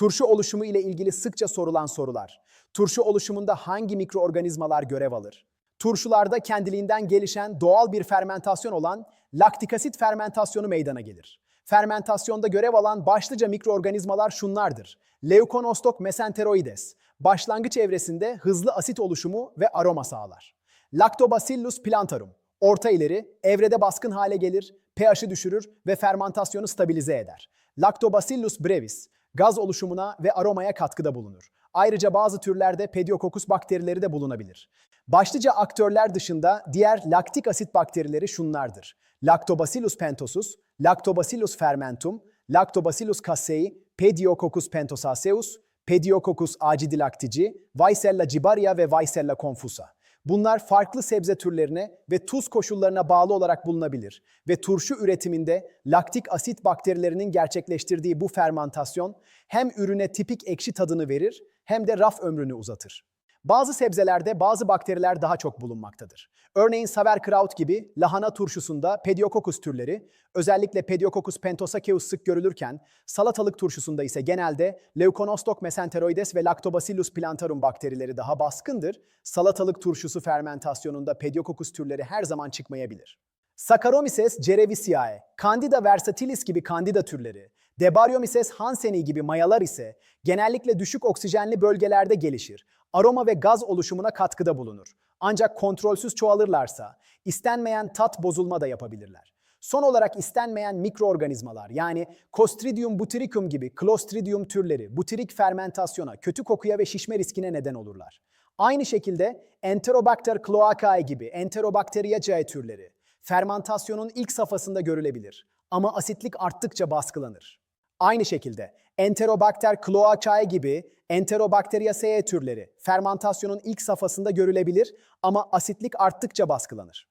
Turşu oluşumu ile ilgili sıkça sorulan sorular. Turşu oluşumunda hangi mikroorganizmalar görev alır? Turşularda kendiliğinden gelişen doğal bir fermentasyon olan laktik asit fermentasyonu meydana gelir. Fermentasyonda görev alan başlıca mikroorganizmalar şunlardır. Leuconostoc mesenteroides, başlangıç evresinde hızlı asit oluşumu ve aroma sağlar. Lactobacillus plantarum, orta ileri, evrede baskın hale gelir, pH'i düşürür ve fermentasyonu stabilize eder. Lactobacillus brevis, gaz oluşumuna ve aromaya katkıda bulunur. Ayrıca bazı türlerde Pediococcus bakterileri de bulunabilir. Başlıca aktörler dışında diğer laktik asit bakterileri şunlardır. Lactobacillus pentosus, Lactobacillus fermentum, Lactobacillus casei, Pediococcus pentosaceus, Pediococcus acidilactici, Weissella gibaria ve Weissella confusa. Bunlar farklı sebze türlerine ve tuz koşullarına bağlı olarak bulunabilir ve turşu üretiminde laktik asit bakterilerinin gerçekleştirdiği bu fermantasyon hem ürüne tipik ekşi tadını verir hem de raf ömrünü uzatır. Bazı sebzelerde bazı bakteriler daha çok bulunmaktadır. Örneğin sauerkraut gibi lahana turşusunda Pediococcus türleri, özellikle Pediococcus pentosaceus sık görülürken, salatalık turşusunda ise genelde Leuconostoc mesenteroides ve Lactobacillus plantarum bakterileri daha baskındır. Salatalık turşusu fermentasyonunda Pediococcus türleri her zaman çıkmayabilir. Saccharomyces cerevisiae, Candida versatilis gibi Candida türleri, Debaryomyces hanseni gibi mayalar ise genellikle düşük oksijenli bölgelerde gelişir. Aroma ve gaz oluşumuna katkıda bulunur. Ancak kontrolsüz çoğalırlarsa istenmeyen tat bozulma da yapabilirler. Son olarak istenmeyen mikroorganizmalar yani Clostridium butyricum gibi Clostridium türleri butyrik fermentasyona, kötü kokuya ve şişme riskine neden olurlar. Aynı şekilde Enterobacter cloacae gibi Enterobacteriaceae türleri fermentasyonun ilk safhasında görülebilir ama asitlik arttıkça baskılanır. Aynı şekilde Enterobacter cloacae gibi Enterobacteriaceae türleri fermentasyonun ilk safhasında görülebilir ama asitlik arttıkça baskılanır.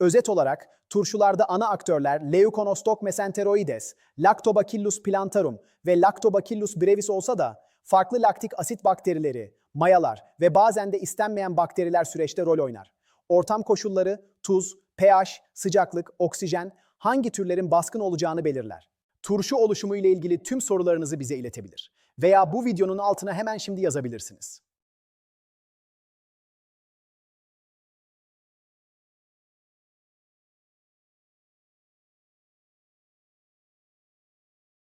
Özet olarak turşularda ana aktörler Leuconostoc mesenteroides, Lactobacillus plantarum ve Lactobacillus brevis olsa da farklı laktik asit bakterileri, mayalar ve bazen de istenmeyen bakteriler süreçte rol oynar. Ortam koşulları, tuz, pH, sıcaklık, oksijen hangi türlerin baskın olacağını belirler. Turşu oluşumu ile ilgili tüm sorularınızı bize iletebilir veya bu videonun altına hemen şimdi yazabilirsiniz.